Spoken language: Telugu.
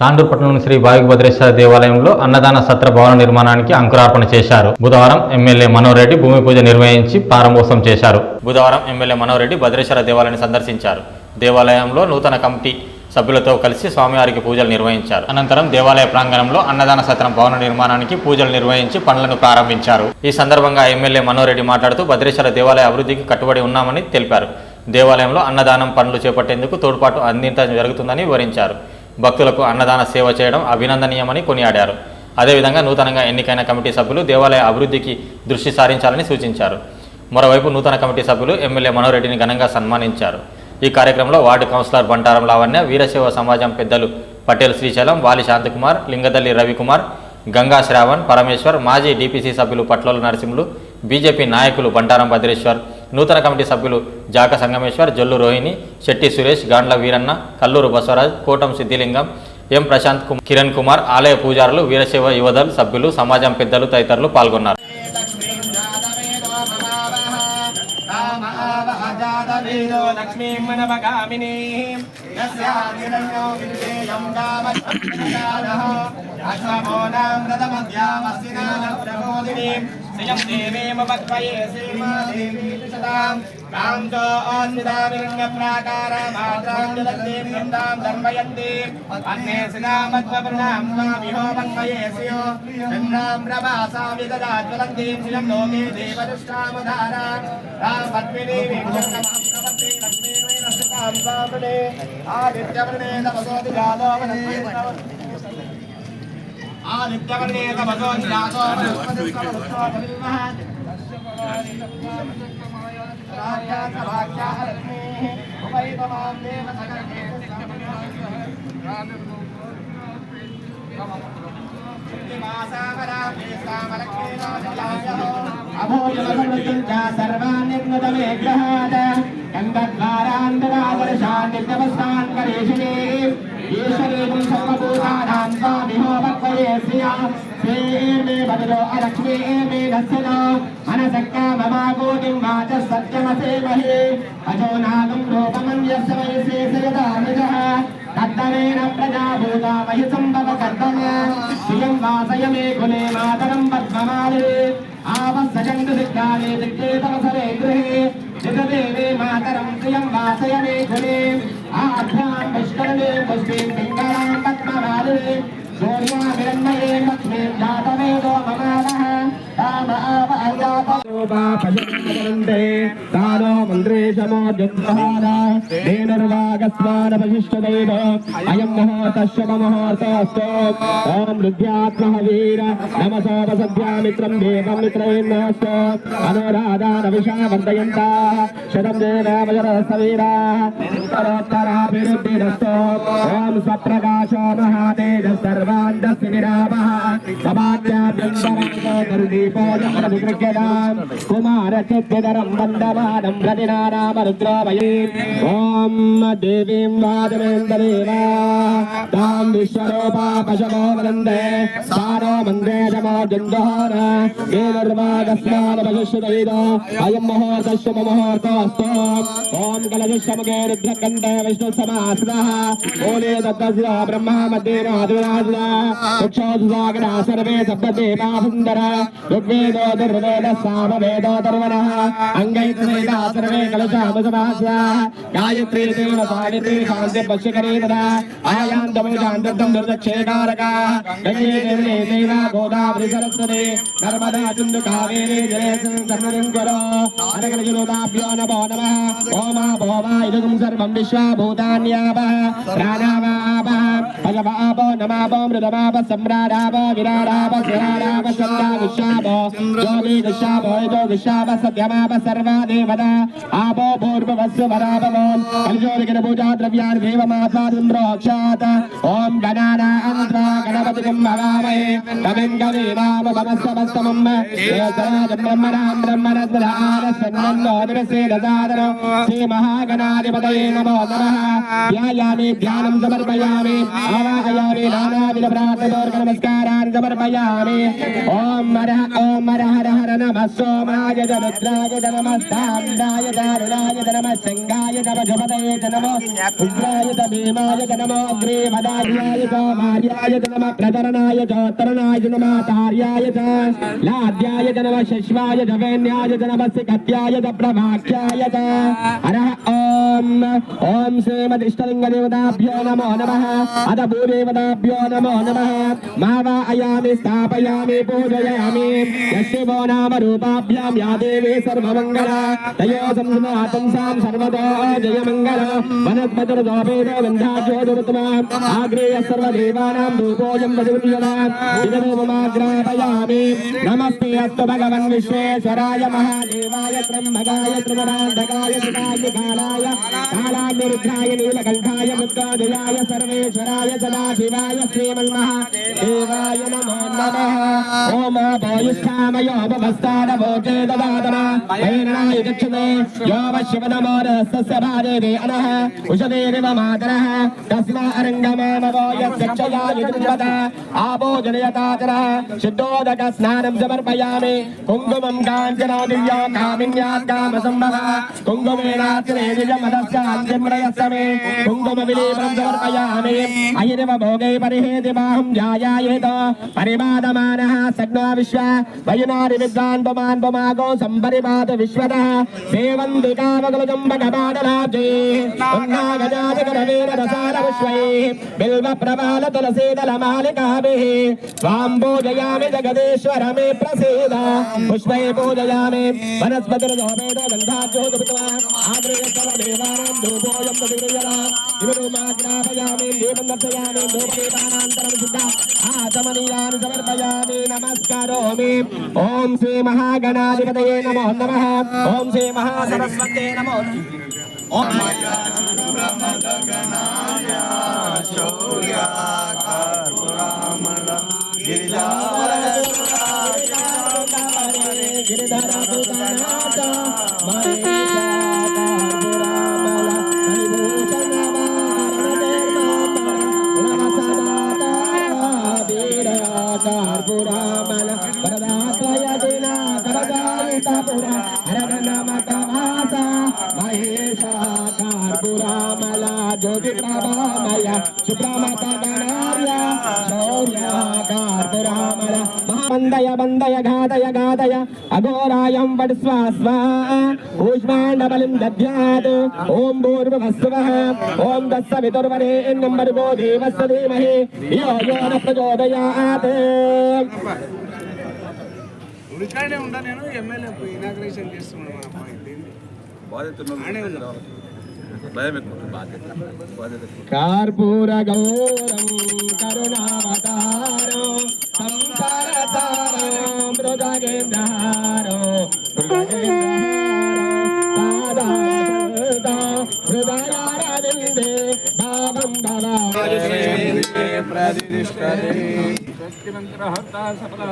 తాండూరుపట్నంలోని శ్రీ భావిభద్రేశ్వర దేవాలయంలో అన్నదాన సత్ర భవన నిర్మాణానికి అంకురార్పణ చేశారు. బుధవారం ఎమ్మెల్యే మనోరెడ్డి భూమి పూజ నిర్వహించి ప్రారంభోత్సవం చేశారు. బుధవారం ఎమ్మెల్యే మనోరెడ్డి భద్రేశ్వర దేవాలయాన్ని సందర్శించారు. దేవాలయంలో నూతన కమిటీ సభ్యులతో కలిసి స్వామివారికి పూజలు నిర్వహించారు. అనంతరం దేవాలయ ప్రాంగణంలో అన్నదాన సత్రం భవన నిర్మాణానికి పూజలు నిర్వహించి పనులను ప్రారంభించారు. ఈ సందర్భంగా ఎమ్మెల్యే మనోరెడ్డి మాట్లాడుతూ భద్రేశ్వర దేవాలయ అభివృద్ధికి కట్టుబడి ఉన్నామని తెలిపారు. దేవాలయంలో అన్నదానం పనులు చేపట్టేందుకు తోడ్పాటు అందించడం జరుగుతుందని వివరించారు. భక్తులకు అన్నదాన సేవ చేయడం అభినందనీయమని కొనియాడారు. అదేవిధంగా నూతనంగా ఎన్నికైన కమిటీ సభ్యులు దేవాలయ అభివృద్ధికి దృష్టి సారించాలని సూచించారు. మరోవైపు నూతన కమిటీ సభ్యులు ఎమ్మెల్యే మనోరెడ్డిని ఘనంగా సన్మానించారు. ఈ కార్యక్రమంలో వార్డు కౌన్సిలర్ బంటారం లావణ్య వీరశైవ సమాజం పెద్దలు పటేల్ శ్రీశైలం వాలి శాంతకుమార్ లింగదల్లి రవికుమార్ గంగా శ్రావణ్ పరమేశ్వర్ మాజీ డీపీసీ సభ్యులు పట్లోల నరసింహులు బీజేపీ నాయకులు బంటారం భద్రేశ్వర్ నూతన కమిటీ సభ్యులు జాక సంగమేశ్వర్ జొల్లు రోహిణి శెట్టి సురేష్ గాండ్ల వీరన్న కల్లూరు బసవరాజ్ కోటం సిద్ధిలింగం ఎం ప్రశాంత్ కుమార్ కిరణ్ కుమార్ ఆలయ పూజారులు వీరశైవ యువదల్ సభ్యులు సమాజం పెద్దలు తదితరులు పాల్గొన్నారు. రామీదో లక్ష్మీం మనమగామిని యస్యామిరణ్యో విద్యేయం కామచ్చమోనాం ప్రథమధ్యామస్తినాన ప్రమోదిని శ్రియం దేవేమ భక్వయే శ్రీమాదేవీ సదాం కాంతో అన్వితామిరణ్య ప్రాకార మాత్రాం జగద్దేవీం తాం ధర్మయంతి అన్నే సినామత్వపర్ణాం స్వామిహో భక్వయే శ్రియో చంద్రాం ప్రభాసా విదదా జ్వలంతీం శ్రియం లోకే దేవదుష్టామధారా రాం పద్మిని వీక్షణమాం ప్రపత్తే లక్ష్మీ వైరస్తాం స్వామినే ఆదిత్యవర్ణే తపసోది జాతో వనస్పతి ఆదిత్యవర్ణే తపసోది జాతో వనస్పతి సర్వాన్యగ్రహాద గంగద్వారాంతరాదర్శాన్నిత్యవస్థాన్ కరేషిణే ఈశ్వరేణి సర్వభూతానాం స్వామిహో భక్వయే శ్రియా శ్రీమే బదలో అలక్ష్మీ మే నస్యనో మనసక్కా మమాగోదిం వాచ సత్యమసేమహే అజో నాగం రూపమన్యస్య వయసే సయదామిజః కర్తమేన మహి సంభవ కర్తమ శ్రియం వాసయ కులే మాతరం పద్మమాలే ఆవస్సజంతు సిద్ధాలే దిక్కేతవసరే గృహే జగదేవే మాతరం శ్రియం వాసయ కులే ఆభ్యాం పుష్కరణే పుష్పీం పింగళాం పద్మమాలే సూర్యామిరన్మయే రూపాపయంతే తానో మంత్రేశమో జగ్మహారా నేనర్వాగస్మానపశిష్టదైవ అయం ముహూర్తశ్వ ముహూర్తస్తు ఓం రుద్యాత్మ వీర నమసోపసద్యామిత్రం దేవం మిత్రైర్నాస్తు అనురాధానవిషా వందయంతా శతం దేవామజరస్తవీరా ఉత్తరోత్తరాభివృద్ధిరస్తు. ఓం స్వప్రకాశో మహాదేవ సర్వాండస్తి నిరామః సమాధ్యాభ్యంతరంతో తరుదీపో నమః విగ్రహ్యదాం కుమారచిరం వందమానం ప్రతినామరుద్రామయే ఓం దేవీం వాదవేంద్రేవా తాం విశ్వరూపా పశవో వందే సారో వందే జమాజందోర వేదర్వాగస్మాన పశుషుదైద అయం మహోర్తశ్వ మహోర్తస్తు విష్ణు సమాసన ఓలే దత్తశిర బ్రహ్మ సర్వే సప్తదేవా ఋగ్వేదో దుర్వేద సామ దర్వణः అంగైత్రేదా సర్వే కలశామసమాస గాయత్రీ దేవ సావిత్రీ కాంతి పశ్యకరే తదా ఆయాంతమేదాంతం దుర్దక్షేకారక గంగే దేవే దేవ గోదావరి సరస్వతి నర్మదా సింధు కావేరీ జలేసం సర్వరం కరో అనగలజులోదాభ్యో నమో నమః ఓమా భోమా ఇదగం సర్వం విశ్వభూతాన్యావ ప్రాణావా భగవాపో నమాపో మృదమాప సమ్రాడాప విరాడాప స్వరాడాప చందా విశ్వాపో యోగి విశ్వాపో యజో విశ్వాప సత్యమాప సర్వా దేవత ఆపో పూర్వవస్సు వరాపమో కలిజోదిగిన పూజా ద్రవ్యాన్ని దేవమాతాదం ప్రోక్షాత్ ఓం గణానా అంత్ర గణపతికం భవామహే కవిం కవీనామ సమస్తమస్తమం ఏతరాజం బ్రహ్మణాం బ్రహ్మణద్రాన సన్నన్నో నిరసేదసాదన శ్రీ మహాగణాధిపతయే నమో నమః ధ్యాయామి ధ్యానం సమర్పయామి ఆవాహయామి నానావిధ ప్రార్థనోర్గ నమస్కారాన్ని సమర్పయామి ఓం మర ఓం మర హర హర నమ సోమాయ జ రుద్రాయ జ నమస్తాండాయ జ నమ శంగాయ జ వజపతయే జ నమో ఉగ్రాయ జ భీమాయ జ నమో అగ్రేవదార్యాయ జ భార్యాయ జ నమ ప్రచరణాయ జ నమ తార్యాయ జ లాద్యాయ జ నమ శశ్వాయ జవేన్యాయ వేన్యాయ కత్యాయ జ ప్రభాఖ్యాయ జ హర ఓం ओम ओम श्रीमदिष्टलिंग देवताभ्यो नमो नमः। अथ भूदेवताभ्यो नमो नमः। मा वा अयामि, स्थापयामि, पूजयामि। यशिवो नाम रूपाभ्यां, या देवी सर्वमङ्गला। तयो संस्मातंसां सर्वतो जयमङ्गल। वनस्पतिर्दोपेदो गन्धाज्योतिरुत्मा आग्रेय सर्वदेवानां रूपोऽयं प्रतिगृह्यता विदरूपमाग्रापयामि नमस्ते अस्तु भगवन् विश्वेश्वराय महादेवाय त्र्यम्बकाय त्रिगुणान्धकाय त्रिकालिकालाय कालाग्निरुद्धाय नीलकंठा मुद्गादिलाय सर्वेराय सदाशिवाय श्रीमन्महादेवाय नमो नमः। ॐ वायुष्ठामयोपमस्तानभोगे ददातना वैरणाय दक्षिणे यो वश्यपदमोरस्तस्य भारे देअनः शुद्धोदक स्नानं समर्पयामि। कुङ्कुमं काञ्चनो दिव्यो कामिन्यात् कामसम्भवः। कुङ्कुमेनाचरे യസ്യാഞ്ചന്ദ്രയസ്തമേ കുങ്കുമവിലീപം സമർപ്പയാമേ അയിരവ ഭോഗൈ പരിഹേതിമാഹം ജായായേത പരിപാദമാനഃ സഗ്നോ വിശ്വ വയുനാരി വിദ്വാൻ പമാൻ പമാഗോ സംപരിപാത വിശ്വതഃ സേവന്തി കാമകുലജം ഭഗവാനലാബ്ജേ ഉന്നാഗജാതികരവീരരസാര വിശ്വൈ ബിൽവപ്രപാല തുലസീതലമാലികാഭിः त्वां पूजयामि जगदीश्वर मे प्रसीद पुष्पै पूजयामि वनस्पतिर्धोमेन गन्धाज्योतिपुत्वा आग्रेयस्तव देव వనస్పతిర్దోపేత గంధాజ్యోతిపుత్వా ఆగ్రయ సర్వదేవానాం ధూపోయం ప్రతిగృహ్యత ఇవరుమాగ్రాపయామి దీపం దర్శయామి ధూపదీపానాంతరం సిద్ధ ఆచమనీయాన్ని సమర్పయామి నమస్కారోమి. ఓం శ్రీ మహాగణాధిపతయే నమో నమ. ఓం శ్రీ మహాసరస్వతే నమో ఓం గిరిధర సుతనాథ కార్పురామల पुरा हरण नम गादय महेशाकारपुरा मला अघोरायं वट् स्वा। स्वा ऊष्माण्डबलिं दध्यात्। ॐ भूर्भुवस्वः ॐ दस्सवितुर्वरेण्यं वर्गो देवस्य धीमहि। यो यो न प्रचोदयात्। ఇక్కడే ఉంటా నేను ఎమ్మెల్యే ఇనాగ్రేషన్ చేస్తున్నాను మన అబ్బాయి ఉన్నా. భయం ఎక్కువ బాధ్యత. బాధ్యత కార్పూర గౌరం కరుణావతారో సంసారతారో మృదగేంద్రహారో ప్రతిష్ఠరే శక్తిమంత్ర సఫల